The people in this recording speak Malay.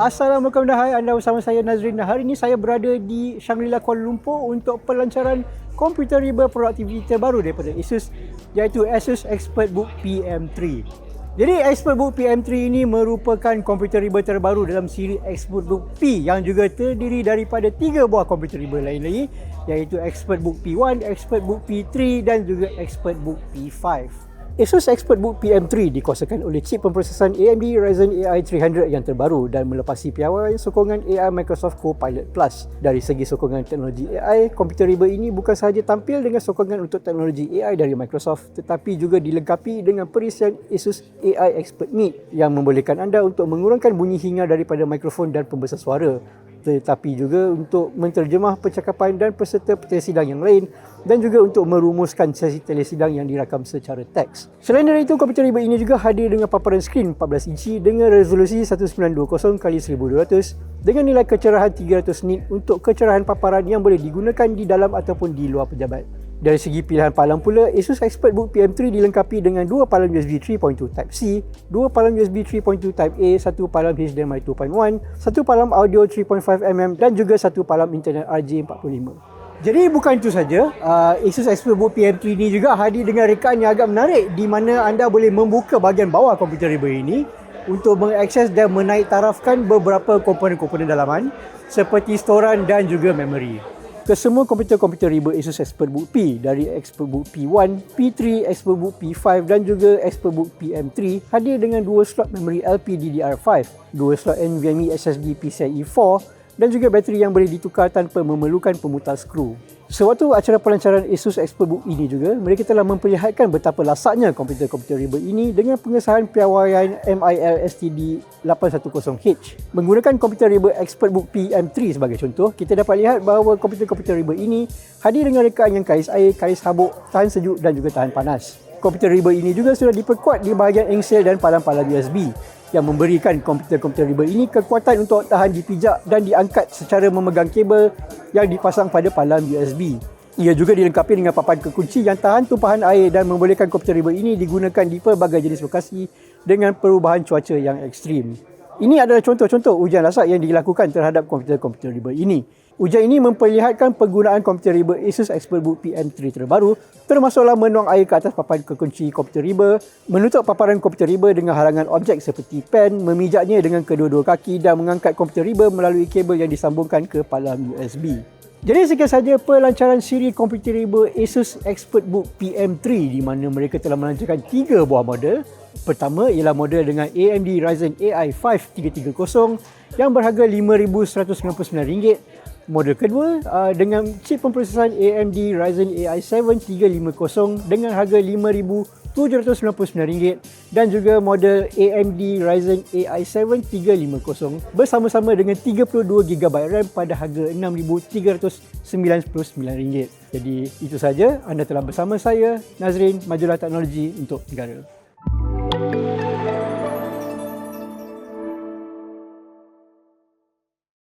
Assalamualaikum dan hai anda bersama saya Nazrin dan hari ini saya berada di Shangri-La Kuala Lumpur untuk pelancaran komputer riba produktiviti terbaru daripada ASUS iaitu ASUS ExpertBook PM3. Jadi ExpertBook PM3 ini merupakan komputer riba terbaru dalam siri ExpertBook P yang juga terdiri daripada tiga buah komputer riba lain lagi iaitu ExpertBook P1, ExpertBook P3 dan juga ExpertBook P5. ASUS ExpertBook PM3 dikuasakan oleh chip pemprosesan AMD Ryzen AI 300 yang terbaru dan melepasi piawaian sokongan AI Microsoft Copilot Plus. Dari segi sokongan teknologi AI, komputer riba ini bukan sahaja tampil dengan sokongan untuk teknologi AI dari Microsoft tetapi juga dilengkapi dengan perisian ASUS AI Expert Meet yang membolehkan anda untuk mengurangkan bunyi hingar daripada mikrofon dan pembesar suara tetapi juga untuk menterjemah percakapan dan peserta telesidang yang lain dan juga untuk merumuskan sesi telesidang yang dirakam secara teks. Selain dari itu, komputer riba ini juga hadir dengan paparan skrin 14 inci dengan resolusi 1920x1200 dengan nilai kecerahan 300 nit untuk kecerahan paparan yang boleh digunakan di dalam ataupun di luar pejabat. Dari segi pilihan palang pula, ASUS ExpertBook PM3 dilengkapi dengan dua palang USB 3.2 Type-C, dua palang USB 3.2 Type-A, satu palang HDMI 2.1, satu palang audio 3.5mm dan juga satu palang internet RJ45. Jadi bukan itu saja, uh, Asus ExpertBook PM3 ini juga hadir dengan rekaan yang agak menarik di mana anda boleh membuka bahagian bawah komputer riba ini untuk mengakses dan menaik tarafkan beberapa komponen-komponen dalaman seperti storan dan juga memori kesemua komputer-komputer riba Asus ExpertBook P dari ExpertBook P1, P3, ExpertBook P5 dan juga ExpertBook PM3 hadir dengan dua slot memori LPDDR5, dua slot NVMe SSD PCIe 4 dan juga bateri yang boleh ditukar tanpa memerlukan pemutar skru. Sewaktu acara pelancaran Asus ExpertBook ini juga, mereka telah memperlihatkan betapa lasaknya komputer-komputer riba ini dengan pengesahan piawaian MIL STD 810H. Menggunakan komputer riba ExpertBook PM3 sebagai contoh, kita dapat lihat bahawa komputer-komputer riba ini hadir dengan rekaan yang kais air, kais habuk, tahan sejuk dan juga tahan panas. Komputer riba ini juga sudah diperkuat di bahagian engsel dan palang-palang USB yang memberikan komputer-komputer riba ini kekuatan untuk tahan dipijak dan diangkat secara memegang kabel yang dipasang pada palang USB. Ia juga dilengkapi dengan papan kekunci yang tahan tumpahan air dan membolehkan komputer riba ini digunakan di pelbagai jenis lokasi dengan perubahan cuaca yang ekstrim. Ini adalah contoh-contoh ujian lasak yang dilakukan terhadap komputer-komputer riba ini. Ujian ini memperlihatkan penggunaan komputer riba Asus ExpertBook PM3 terbaru termasuklah menuang air ke atas papan kekunci komputer riba, menutup paparan komputer riba dengan halangan objek seperti pen, memijaknya dengan kedua-dua kaki dan mengangkat komputer riba melalui kabel yang disambungkan ke palang USB. Jadi sekian saja pelancaran siri komputer riba Asus ExpertBook PM3 di mana mereka telah melancarkan tiga buah model. Pertama ialah model dengan AMD Ryzen AI 5 330 yang berharga RM5,199 model kedua uh, dengan chip pemprosesan AMD Ryzen AI 7 350 dengan harga RM5,799 dan juga model AMD Ryzen AI 7 350 bersama-sama dengan 32GB RAM pada harga RM6,399. Jadi itu saja anda telah bersama saya Nazrin Majulah Teknologi untuk Negara.